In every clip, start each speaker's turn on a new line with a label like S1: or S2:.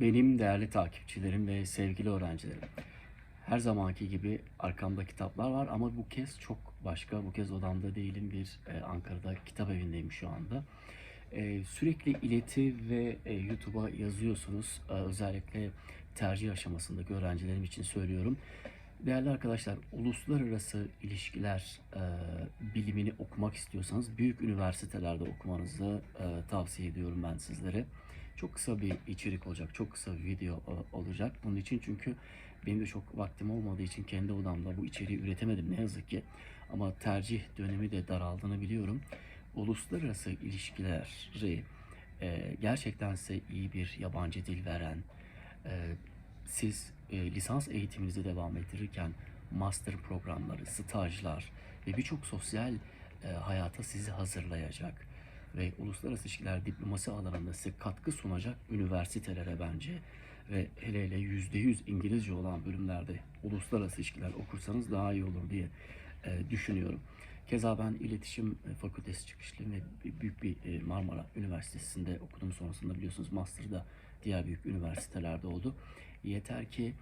S1: Benim değerli takipçilerim ve sevgili öğrencilerim. Her zamanki gibi arkamda kitaplar var ama bu kez çok başka. Bu kez odamda değilim. Bir e, Ankara'da kitap evindeyim şu anda. E, sürekli ileti ve e, YouTube'a yazıyorsunuz. E, özellikle tercih aşamasındaki öğrencilerim için söylüyorum. Değerli arkadaşlar, uluslararası ilişkiler e, bilimini okumak istiyorsanız büyük üniversitelerde okumanızı e, tavsiye ediyorum ben sizlere. Çok kısa bir içerik olacak, çok kısa bir video e, olacak. Bunun için çünkü benim de çok vaktim olmadığı için kendi odamda bu içeriği üretemedim ne yazık ki. Ama tercih dönemi de daraldığını biliyorum. Uluslararası ilişkileri e, gerçekten size iyi bir yabancı dil veren, e, siz e, lisans eğitiminizi devam ettirirken master programları, stajlar ve birçok sosyal e, hayata sizi hazırlayacak ve uluslararası ilişkiler diplomasi alanında size katkı sunacak üniversitelere bence ve hele hele yüzde yüz İngilizce olan bölümlerde uluslararası ilişkiler okursanız daha iyi olur diye e, düşünüyorum. Keza ben iletişim e, fakültesi çıkışlıyım ve büyük bir e, Marmara Üniversitesi'nde okudum. Sonrasında biliyorsunuz master'da diğer büyük üniversitelerde oldu. Yeter ki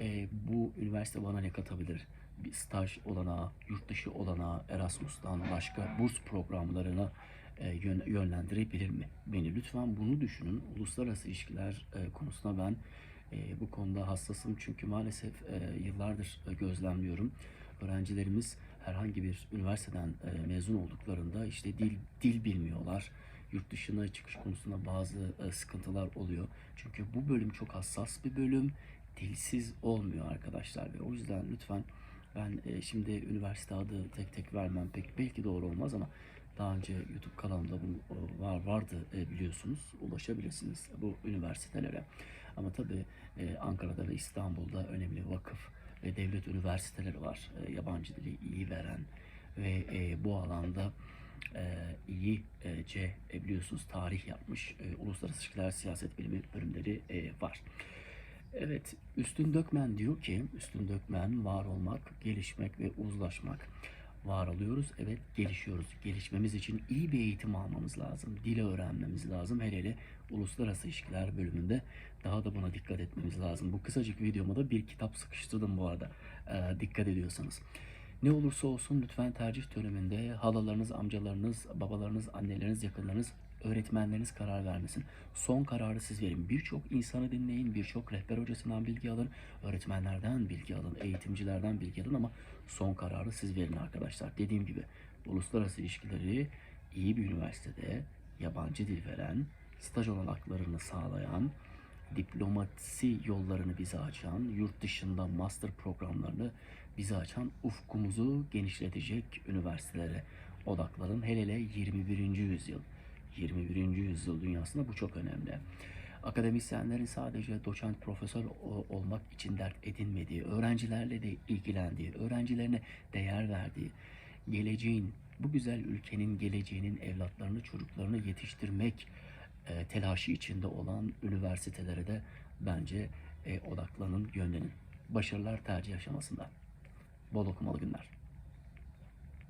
S1: e, bu üniversite bana ne katabilir? Bir staj olanağı, yurt dışı olanağı, Erasmus'tan başka burs programlarına e, yön- yönlendirebilir mi? Beni lütfen bunu düşünün. Uluslararası ilişkiler e, konusunda ben e, bu konuda hassasım çünkü maalesef e, yıllardır e, gözlemliyorum. Öğrencilerimiz herhangi bir üniversiteden e, mezun olduklarında işte dil dil bilmiyorlar. Yurt dışına çıkış konusunda bazı e, sıkıntılar oluyor. Çünkü bu bölüm çok hassas bir bölüm. Dilsiz olmuyor arkadaşlar ve o yüzden lütfen ben e, şimdi üniversite adı tek tek vermem pek belki doğru olmaz ama daha önce YouTube kanalımda bu var vardı e, biliyorsunuz. Ulaşabilirsiniz bu üniversitelere. Ama tabii Ankara'da ve İstanbul'da önemli vakıf ve devlet üniversiteleri var. Yabancı dili iyi veren ve bu alanda iyi e, C e, biliyorsunuz tarih yapmış e, uluslararası ilişkiler siyaset bilimi bölümleri e, var. Evet, Üstün Dökmen diyor ki, Üstün Dökmen var olmak, gelişmek ve uzlaşmak. Var oluyoruz, evet gelişiyoruz. Gelişmemiz için iyi bir eğitim almamız lazım. Dili öğrenmemiz lazım. Hele hele uluslararası ilişkiler bölümünde daha da buna dikkat etmemiz lazım. Bu kısacık videoma da bir kitap sıkıştırdım bu arada. Ee, dikkat ediyorsanız. Ne olursa olsun lütfen tercih döneminde halalarınız, amcalarınız, babalarınız, anneleriniz, yakınlarınız, öğretmenleriniz karar vermesin. Son kararı siz verin. Birçok insanı dinleyin, birçok rehber hocasından bilgi alın, öğretmenlerden bilgi alın, eğitimcilerden bilgi alın ama son kararı siz verin arkadaşlar. Dediğim gibi uluslararası ilişkileri iyi bir üniversitede yabancı dil veren, staj olanaklarını sağlayan, diplomasi yollarını bize açan, yurt dışında master programlarını bize açan, ufkumuzu genişletecek üniversitelere odaklanın. Hele hele 21. yüzyıl. 21. yüzyıl dünyasında bu çok önemli. Akademisyenlerin sadece doçent profesör olmak için dert edinmediği, öğrencilerle de ilgilendiği, öğrencilerine değer verdiği, geleceğin, bu güzel ülkenin geleceğinin evlatlarını, çocuklarını yetiştirmek e, telaşı içinde olan üniversitelere de bence e, odaklanın, yönlenin. Başarılar tercih aşamasında. Bol okumalı günler.